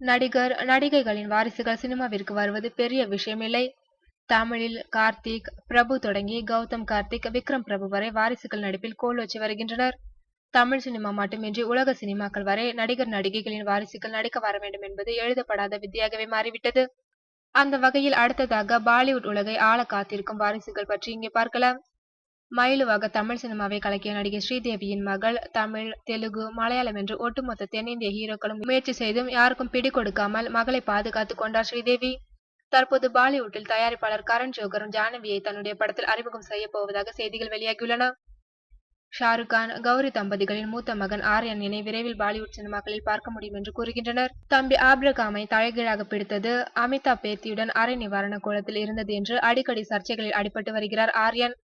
நடிகர் நடிகைகளின் வாரிசுகள் சினிமாவிற்கு வருவது பெரிய விஷயமில்லை. தமிழில் கார்த்திக் பிரபு தொடங்கி கௌதம் கார்த்திக் விக்ரம் பிரபு வரை வாரிசுகள் நடிப்பில் கோலோச்சி வருகின்றனர். தமிழ் சினிமா மட்டுமின்றி உலக சினிமாக்கள் வரை நடிகர் நடிகைகளின் வாரிசுகள் நடிக்க வர வேண்டும் என்பது எழுதப்படாத வித்தியாகவே மாறிவிட்டது. அந்த வகையில் அடுத்ததாக பாலிவுட் உலகை ஆள காத்திருக்கும் வாரிசுகள் பற்றி இங்கே பார்க்கலாம். மயிலுவாக தமிழ் சினிமாவை கலக்கிய நடிகை ஸ்ரீதேவியின் மகள் தமிழ் தெலுங்கு மலையாளம் என்று ஒட்டுமொத்த தென்னிந்திய ஹீரோக்களும் முயற்சி செய்தும் யாருக்கும் பிடி கொடுக்காமல் மகளை பாதுகாத்துக் கொண்டார் ஸ்ரீதேவி. தற்போது பாலிவுட்டில் தயாரிப்பாளர் கரண் ஜோகரும் ஜானவியை தன்னுடைய படத்தில் அறிமுகம் செய்ய போவதாக செய்திகள் வெளியாகியுள்ளன. ஷாருக் கான் கௌரி தம்பதிகளின் மூத்த மகன் ஆரியன் இணை விரைவில் பாலிவுட் சினிமாக்களில் பார்க்க முடியும் என்று கூறுகின்றனர். தம்பி ஆப்ரகாமை தலைகீழாக பிடித்தது அமிதாப் பேத்தியுடன் அரை நிவாரண கோலத்தில் இருந்தது என்று அடிக்கடி சர்ச்சைகளில் அடிபட்டு வருகிறார் ஆர்யன்.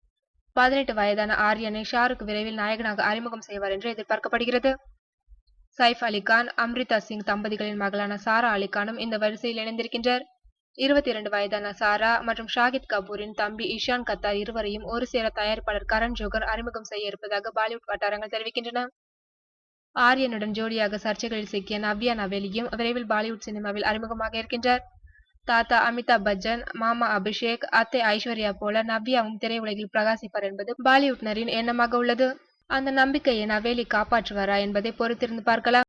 பதினெட்டு வயதான ஆரியனை ஷாருக் விரைவில் நாயகனாக அறிமுகம் செய்வார் என்று எதிர்பார்க்கப்படுகிறது. சைஃப் அலிகான் அம்ரிதா சிங் தம்பதிகளின் மகளான சாரா அலிகானும் இந்த வரிசையில் இணைந்திருக்கின்றார் இருபத்தி இரண்டு வயதான சாரா மற்றும் ஷாகித் கபூரின் தம்பி இஷான் கத்தார் இருவரையும் ஒரு சேர தயாரிப்பாளர் கரண் ஜோகர் அறிமுகம் செய்ய இருப்பதாக பாலிவுட் வட்டாரங்கள் தெரிவிக்கின்றன. ஆரியனுடன் ஜோடியாக சர்ச்சைகளில் சிக்கிய நவ்யா நவேலியும் விரைவில் பாலிவுட் சினிமாவில் அறிமுகமாக இருக்கின்றார். தாத்தா அமிதாப் பச்சன் மாமா அபிஷேக் அத்தை ஐஸ்வர்யா போல நவ்யாவும் திரையுலகில் பிரகாசிப்பார் என்பது பாலிவுட்னரின் எண்ணமாக உள்ளது. அந்த நம்பிக்கையை நவேலி காப்பாற்றுவாரா என்பதை பொறுத்திருந்து பார்க்கலாம்.